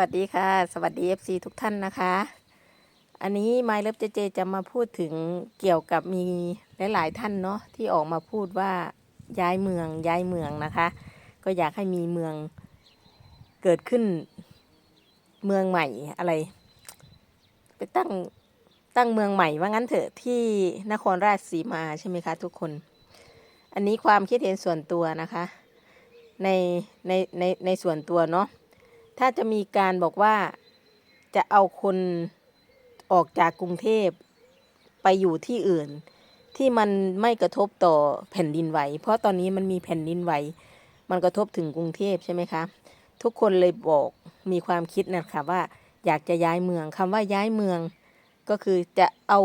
วัสดีค่ะ สวัสดี FC ทุกท่านนะคะ อันนี้ไมล์เลิฟเจเจจะมาพูดถึงเกี่ยวกับมีหลาย ๆ ท่านเนาะที่ออกมาพูดว่าย้ายเมืองย้ายเมืองนะคะ ก็อยากให้มีเมืองเกิดขึ้นเมืองใหม่อะไร ไปตั้งตั้งเมืองใหม่ว่างั้นเถอะที่นครราชสีมาใช่ไหมคะทุกคน อันนี้ความคิดเห็นส่วนตัวนะคะ ในในในในส่วนตัวเนาะ ถ้าจะมีการบอกว่าจะเอาคนออกจากกรุงเทพไปอยู่ที่อื่น ที่มันไม่กระทบต่อแผ่นดินไหว เพราะตอนนี้มันมีแผ่นดินไหว มันกระทบถึงกรุงเทพใช่ไหมคะ ทุกคนเลยบอกมีความคิดนะคะว่าอยากจะย้ายเมืองคำว่าย้ายเมือง ก็คือจะเอา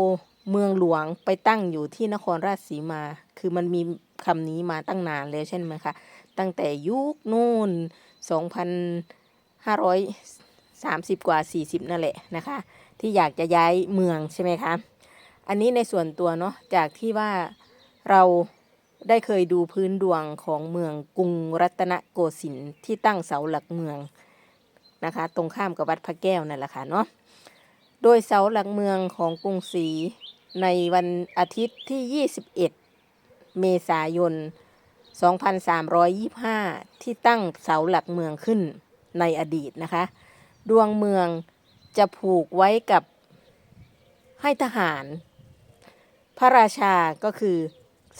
เมืองหลวงไปตั้งอยู่ที่นครราชสีมา คือมันมีคำนี้มาตั้งนานแล้วใช่ไหมคะ ตั้งแต่ยุคนู่น2,000 ห้าร้อยสามสิบกว่าสี่สิบนั่นแหละนะคะ ที่อยากจะย้ายเมืองใช่ไหมคะ อันนี้ในส่วนตัวเนาะจากที่ว่าเราได้เคยดูพื้นดวงของเมืองกรุงรัตนโกสินทร์ที่ตั้งเสาหลักเมืองนะคะ ตรงข้ามกับวัดพระแก้วนั่นแหละค่ะเนาะโดยเสาหลักเมืองของกรุงศรีในวันอาทิตย์ที่ 21 เมษายน 2325 ที่ตั้งเสาหลักเมืองขึ้น ในอดีตนะคะ ดวงเมืองจะผูกไว้กับให้ทหาร พระราชาก็คือ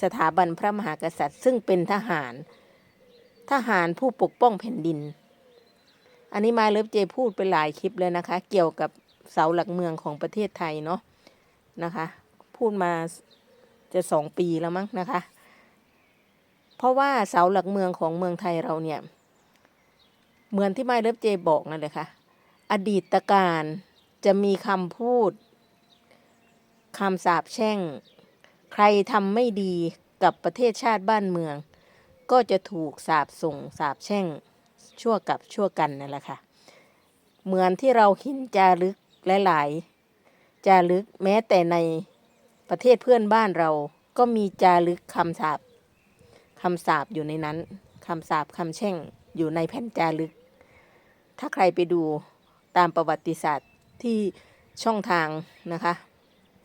สถาบันพระมหากษัตริย์ ซึ่งเป็นทหาร ทหารผู้ปกป้องแผ่นดิน อันนี้มาเลิฟเจพูดไปหลายคลิปเลยนะคะ เกี่ยวกับเสาหลักเมืองของประเทศไทยเนาะนะคะ พูดมาจะสองปีแล้วมั้งนะคะ เพราะว่าเสาหลักเมืองของเมืองไทยเราเนี่ย เหมือนที่ไม่เลิฟเจบอกนั่นเลยค่ะ อดีตการจะมีคำพูดคำสาปแช่ง ใครทำไม่ดีกับประเทศชาติบ้านเมือง ก็จะถูกสาปส่งสาปแช่งชั่วกับชั่วกันนั่นแหละค่ะ เหมือนที่เราเห็นจารึกหลายๆจารึกแม้แต่ในประเทศเพื่อนบ้านเราก็มีจารึกคำสาปคำสาปอยู่ในนั้นคำสาปคำแช่งอยู่ในแผ่นจารึก ถ้าใครไปดูตามประวัติศาสตร์ที่ช่องทางนะคะ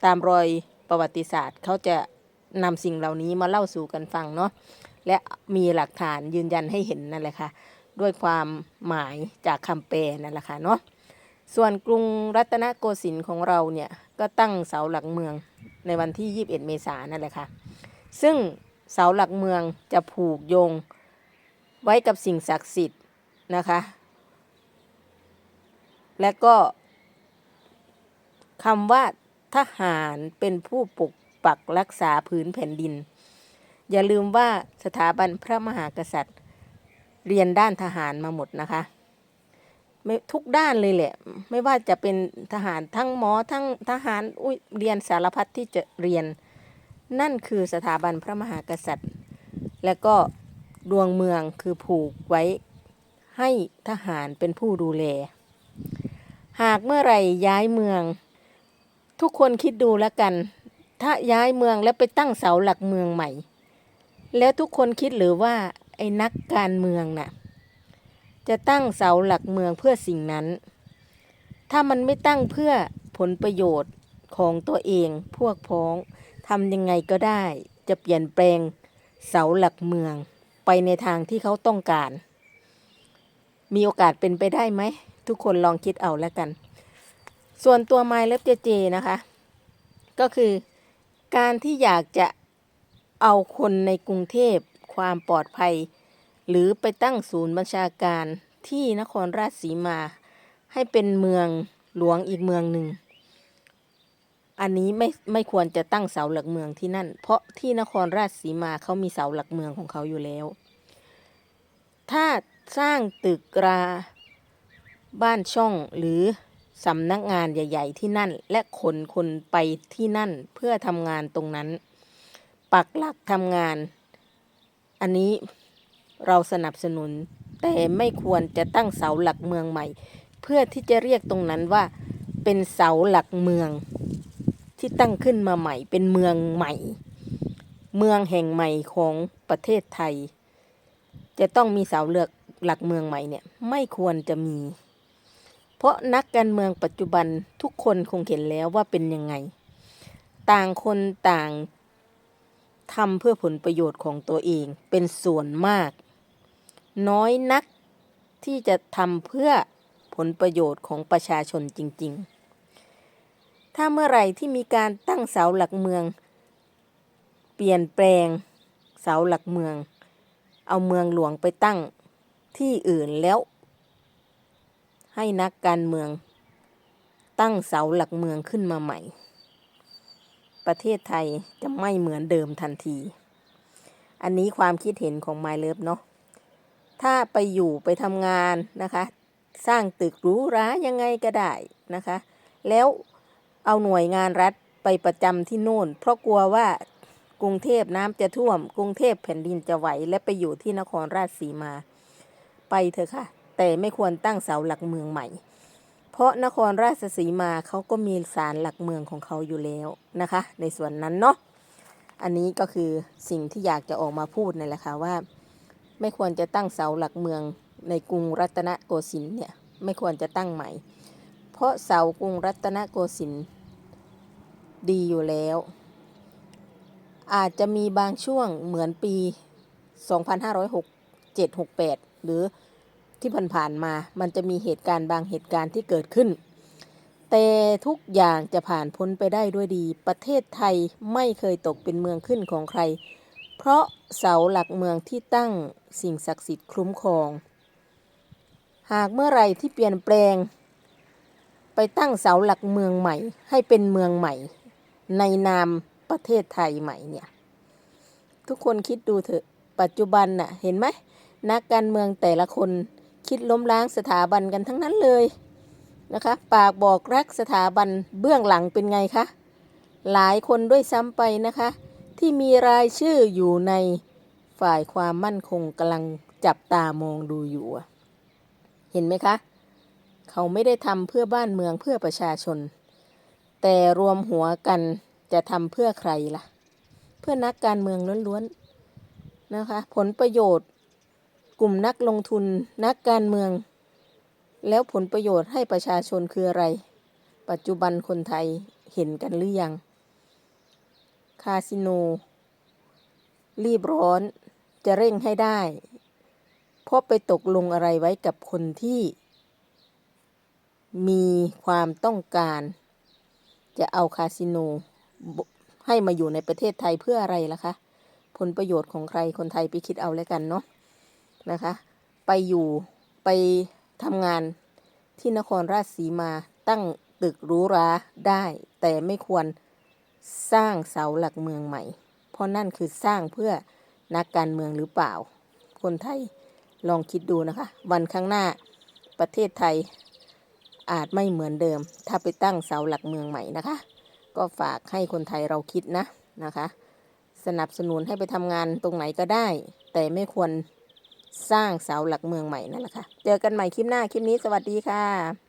ตามรอยประวัติศาสตร์เขาจะนำสิ่งเหล่านี้มาเล่าสู่กันฟังเนาะและมีหลักฐานยืนยันให้เห็นนั่นแหละค่ะ ด้วยความหมายจากคำแปลนั่นแหละค่ะเนาะส่วนกรุงรัตนโกสินทร์ของเราเนี่ย ก็ตั้งเสาหลักเมืองในวันที่ 21 เมษายนนั่นแหละค่ะ ซึ่งเสาหลักเมืองจะผูกโยงไว้กับสิ่งศักดิ์สิทธิ์นะคะ และก็คำว่าทหารเป็นผู้ปกปักรักษาพื้นแผ่นดิน อย่าลืมว่าสถาบันพระมหากษัตริย์ เรียนด้านทหารมาหมดนะคะทุกด้านเลยแหละ ไม่ว่าจะเป็นทหารทั้งหมอทั้งทหารอุยเรียนสารพัดที่จะเรียน นั่นคือสถาบันพระมหากษัตริย์ และก็ดวงเมืองคือผูกไว้ให้ทหารเป็นผู้ดูแล หากเมื่อไหร่ย้ายเมือง ทุกคนคิดดูแล้วกัน ถ้าย้ายเมืองแล้วไปตั้งเสาหลักเมืองใหม่ แล้วทุกคนคิดหรือว่าไอ้นักการเมืองน่ะ จะตั้งเสาหลักเมืองเพื่อสิ่งนั้น ถ้ามันไม่ตั้งเพื่อผลประโยชน์ของตัวเองพวกพ้องทำยังไงก็ได้ จะเปลี่ยนแปลงเสาหลักเมืองไปในทางที่เขาต้องการ มีโอกาสเป็นไปได้ไหม ทุกคนลองคิดเอาแล้วกัน ส่วนตัวไมล์เล็บเจเจนะคะ ก็คือการที่อยากจะเอาคนในกรุงเทพความปลอดภัย หรือไปตั้งศูนย์บัญชาการที่นครราชสีมา ให้เป็นเมืองหลวงอีกเมืองหนึ่ง อันนี้ไม่ไม่ควรจะตั้งเสาหลักเมืองที่นั่น เพราะที่นครราชสีมาเขามีเสาหลักเมืองของเขาอยู่แล้ว ถ้าสร้างตึกรา บ้านช่องหรือสำนักงานใหญ่ ๆ ที่นั่น และขนคนไปที่นั่นเพื่อทำงานตรงนั้น ปักหลักทำงาน อันนี้เราสนับสนุน แต่ไม่ควรจะตั้งเสาหลักเมืองใหม่ เพื่อที่จะเรียกตรงนั้นว่า เป็นเสาหลักเมือง ที่ตั้งขึ้นมาใหม่ เป็นเมืองใหม่ เมืองแห่งใหม่ของประเทศไทย จะต้องมีเสาเลือกหลักเมืองใหม่เนี่ยไม่ควรจะมี เพราะนักการเมืองปัจจุบันทุกคนคงเห็นแล้วว่าเป็นยังไง ต่างคนต่างทำเพื่อผลประโยชน์ของตัวเองเป็นส่วนมาก น้อยนักที่จะทำเพื่อผลประโยชน์ของประชาชนจริง ๆ ถ้าเมื่อไหร่ที่มีการตั้งเสาหลักเมือง เปลี่ยนแปลงเสาหลักเมือง เอาเมืองหลวงไปตั้งที่อื่นแล้ว ให้นักการเมือง ตั้งเสาหลักเมืองขึ้นมาใหม่ ประเทศไทยจะไม่เหมือนเดิมทันที อันนี้ความคิดเห็นของไมเลิฟเนาะถ้าไปอยู่ไปทำงานนะคะ สร้างตึกหรูหรายังไงก็ได้นะคะ แล้วเอาหน่วยงานรัฐไปประจำที่โน่น เพราะกลัวว่ากรุงเทพน้ำจะท่วม กรุงเทพแผ่นดินจะไหว และไปอยู่ที่นครราชสีมา ไปเถอะค่ะ แต่ไม่ควรตั้งเสาหลักเมืองใหม่ เพราะนครราชสีมาเขาก็มีศาลหลักเมืองของเขาอยู่แล้วนะคะ ในส่วนนั้นเนาะอันนี้ก็คือสิ่งที่อยากจะออกมาพูดนี่แหละค่ะว่า ไม่ควรจะตั้งเสาหลักเมืองในกรุงรัตนโกสินทร์เนี่ยไม่ควรจะตั้งใหม่ เพราะเสากรุงรัตนโกสินทร์ดีอยู่แล้ว อาจจะมีบางช่วงเหมือนปี 2567-68 หรือ ที่ผ่านๆมา มันจะมีเหตุการณ์บางเหตุการณ์ที่เกิดขึ้น แต่ทุกอย่างจะผ่านพ้นไปได้ด้วยดี ประเทศไทยไม่เคยตกเป็นเมืองขึ้นของใคร เพราะเสาหลักเมืองที่ตั้งสิ่งศักดิ์สิทธิ์คุ้มครอง หากเมื่อไรที่เปลี่ยนแปลง ไปตั้งเสาหลักเมืองใหม่ ให้เป็นเมืองใหม่ ในนามประเทศไทยใหม่เนี่ยทุกคนคิดดูเถอะปัจจุบันน่ะเห็นไหมนักการเมืองแต่ละคน คิดล้มล้างสถาบันกันทั้งนั้นเลยนะคะ ปากบอกรักสถาบันเบื้องหลังเป็นไงคะ หลายคนด้วยซ้ำไปนะคะ ที่มีรายชื่ออยู่ในฝ่ายความมั่นคงกำลังจับตามองดูอยู่ เห็นไหมคะ เขาไม่ได้ทำเพื่อบ้านเมืองเพื่อประชาชน แต่รวมหัวกันจะทำเพื่อใครล่ะ เพื่อนักการเมืองล้วนๆนะคะ ผลประโยชน์ กลุ่มนักลงทุนนักการเมือง แล้วผลประโยชน์ให้ประชาชนคืออะไร ปัจจุบันคนไทยเห็นกันหรือยัง คาสิโน รีบร้อนจะเร่งให้ได้ เพราะไปตกลงอะไรไว้กับคนที่ มีความต้องการ จะเอาคาสิโนให้มาอยู่ในประเทศไทยเพื่ออะไรล่ะคะ ผลประโยชน์ของใครคนไทยไปคิดเอาแล้วกันเนาะ นะคะ ไปอยู่ไปทำงานที่นครราชสีมาตั้งตึกรูหราได้ แต่ไม่ควรสร้างเสาหลักเมืองใหม่ เพราะนั่นคือสร้างเพื่อนักการเมืองหรือเปล่า คนไทยลองคิดดูนะคะ วันข้างหน้าประเทศไทยอาจไม่เหมือนเดิม ถ้าไปตั้งเสาหลักเมืองใหม่นะคะ ก็ฝากให้คนไทยเราคิดนะนะคะ สนับสนุนให้ไปทำงานตรงไหนก็ได้ แต่ไม่ควร สร้างเสาหลักเมืองใหม่นั่นแหละค่ะ เจอกันใหม่คลิปหน้าคลิปนี้สวัสดีค่ะ